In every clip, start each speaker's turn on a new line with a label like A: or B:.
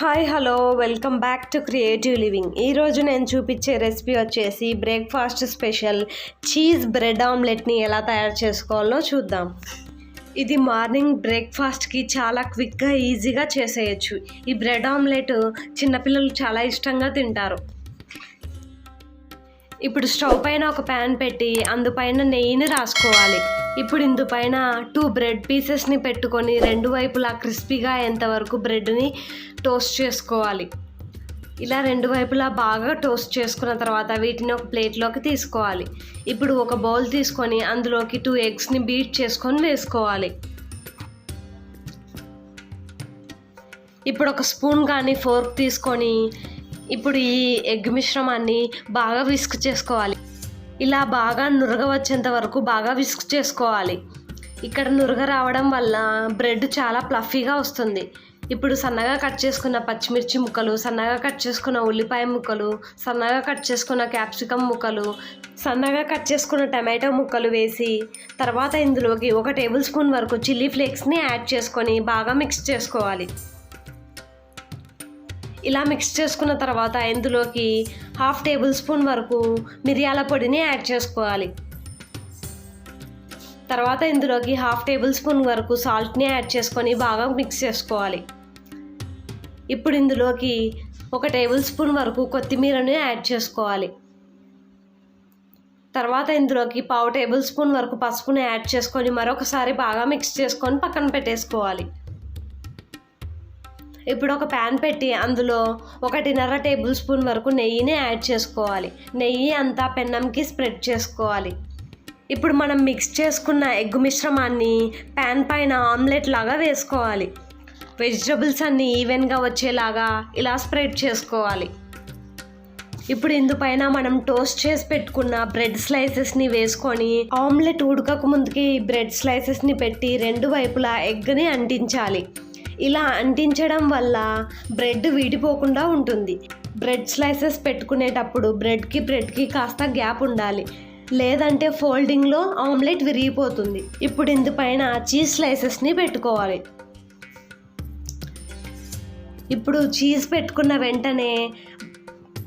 A: Hi hello. Welcome back to creative living. ఈరోజు నేను చూపించే రెసిపీ వచ్చేసి బ్రేక్ఫాస్ట్ స్పెషల్ చీజ్ బ్రెడ్ ఆమ్లెట్ని ఎలా తయారు చేసుకోవాలో చూద్దాం. ఇది మార్నింగ్ బ్రేక్ఫాస్ట్కి చాలా క్విక్గా ఈజీగా చేసేయచ్చు. ఈ బ్రెడ్ ఆమ్లెట్ చిన్నపిల్లలు చాలా ఇష్టంగా తింటారు. ఇప్పుడు స్టవ్ పైన ఒక ప్యాన్ పెట్టి అందుపైన నెయ్యిని రాసుకోవాలి. ఇప్పుడు ఇందుపైన టూ బ్రెడ్ పీసెస్ని పెట్టుకొని రెండు వైపులా క్రిస్పీగా అయ్యేంతవరకు బ్రెడ్ని టోస్ట్ చేసుకోవాలి. ఇలా రెండు వైపులా బాగా టోస్ట్ చేసుకున్న తర్వాత వీటిని ఒక ప్లేట్లోకి తీసుకోవాలి. ఇప్పుడు ఒక బౌల్ తీసుకొని అందులోకి టూ ఎగ్స్ని బీట్ చేసుకొని వేసుకోవాలి. ఇప్పుడు ఒక స్పూన్ కానీ ఫోర్క్ తీసుకొని ఇప్పుడు ఈ ఎగ్ మిశ్రమాన్ని బాగా విస్క్ చేసుకోవాలి. ఇలా బాగా నురగ వచ్చేంత వరకు బాగా విస్క్ చేసుకోవాలి. ఇక్కడ నురగ రావడం వల్ల బ్రెడ్ చాలా ప్లఫీగా వస్తుంది. ఇప్పుడు సన్నగా కట్ చేసుకున్న పచ్చిమిర్చి ముక్కలు సన్నగా కట్ చేసుకున్న ఉల్లిపాయ ముక్కలు సన్నగా కట్ చేసుకున్న క్యాప్సికమ్ ముక్కలు సన్నగా కట్ చేసుకున్న టమాటో ముక్కలు వేసి తర్వాత ఇందులోకి ఒక టేబుల్ స్పూన్ వరకు చిల్లీ ఫ్లేక్స్ని యాడ్ చేసుకొని బాగా మిక్స్ చేసుకోవాలి. ఇలా మిక్స్ చేసుకున్న తర్వాత ఇందులోకి హాఫ్ టేబుల్ స్పూన్ వరకు మిరియాల పొడిని యాడ్ చేసుకోవాలి. తర్వాత ఇందులోకి హాఫ్ టేబుల్ స్పూన్ వరకు సాల్ట్ని యాడ్ చేసుకొని బాగా మిక్స్ చేసుకోవాలి. ఇప్పుడు ఇందులోకి ఒక టేబుల్ స్పూన్ వరకు కొత్తిమీరని యాడ్ చేసుకోవాలి. తర్వాత ఇందులోకి పావు టేబుల్ స్పూన్ వరకు పసుపుని యాడ్ చేసుకొని మరొకసారి బాగా మిక్స్ చేసుకొని పక్కన పెట్టేసుకోవాలి. ఇప్పుడు ఒక ప్యాన్ పెట్టి అందులో ఒకటిన్నర టేబుల్ స్పూన్ వరకు నెయ్యిని యాడ్ చేసుకోవాలి. నెయ్యి అంతా పెన్నంకి స్ప్రెడ్ చేసుకోవాలి. ఇప్పుడు మనం మిక్స్ చేసుకున్న ఎగ్ మిశ్రమాన్ని ప్యాన్ పైన ఆమ్లెట్ లాగా వేసుకోవాలి. వెజిటబుల్స్ అన్నీ ఈవెన్గా వచ్చేలాగా ఇలా స్ప్రెడ్ చేసుకోవాలి. ఇప్పుడు ఇందుపైన మనం టోస్ట్ చేసి పెట్టుకున్న బ్రెడ్ స్లైసెస్ని వేసుకొని ఆమ్లెట్ ఉడకక ముందుకి బ్రెడ్ స్లైసెస్ని పెట్టి రెండు వైపులా ఎగ్ని అంటించాలి. ఇలా అంటించడం వల్ల బ్రెడ్ విడిపోకుండా ఉంటుంది. బ్రెడ్ స్లైసెస్ పెట్టుకునేటప్పుడు బ్రెడ్కి బ్రెడ్కి కాస్త గ్యాప్ ఉండాలి. లేదంటే ఫోల్డింగ్లో ఆమ్లెట్ విరిగిపోతుంది. ఇప్పుడు ఇందుపైన చీజ్ స్లైసెస్ని పెట్టుకోవాలి. ఇప్పుడు చీజ్ పెట్టుకున్న వెంటనే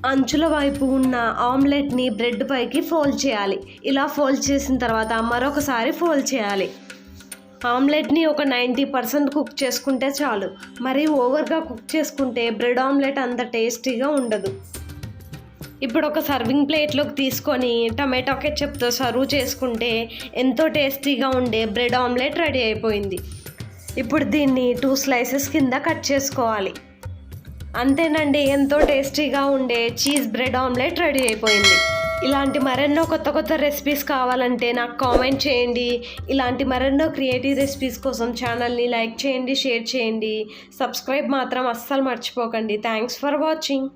A: అంచుల వైపు ఉన్న ఆమ్లెట్ని బ్రెడ్ పైకి ఫోల్డ్ చేయాలి. ఇలా ఫోల్డ్ చేసిన తర్వాత మరొకసారి ఫోల్డ్ చేయాలి. ఆమ్లెట్ని ఒక నైంటీ పర్సెంట్ కుక్ చేసుకుంటే చాలు. మరి ఓవర్గా కుక్ చేసుకుంటే బ్రెడ్ ఆమ్లెట్ అంత టేస్టీగా ఉండదు. ఇప్పుడు ఒక సర్వింగ్ ప్లేట్లోకి తీసుకొని టమాటో కెచ్చప్తో సర్వ్ చేసుకుంటే ఎంతో టేస్టీగా ఉండే బ్రెడ్ ఆమ్లెట్ రెడీ అయిపోయింది. ఇప్పుడు దీన్ని టూ స్లైసెస్ కింద కట్ చేసుకోవాలి. అంతేనండి ఎంతో టేస్టీగా ఉండే చీజ్ బ్రెడ్ ఆమ్లెట్ రెడీ అయిపోయింది. ఇలాంటి మరెన్నో కొత్త కొత్త రెసిపీస్ కావాలంటే నాకు కామెంట్ చేయండి. ఇలాంటి మరెన్నో క్రియేటివ్ రెసిపీస్ కోసం ఛానల్ని లైక్ చేయండి షేర్ చేయండి. సబ్స్క్రైబ్ మాత్రం అస్సలు మర్చిపోకండి. Thanks for watching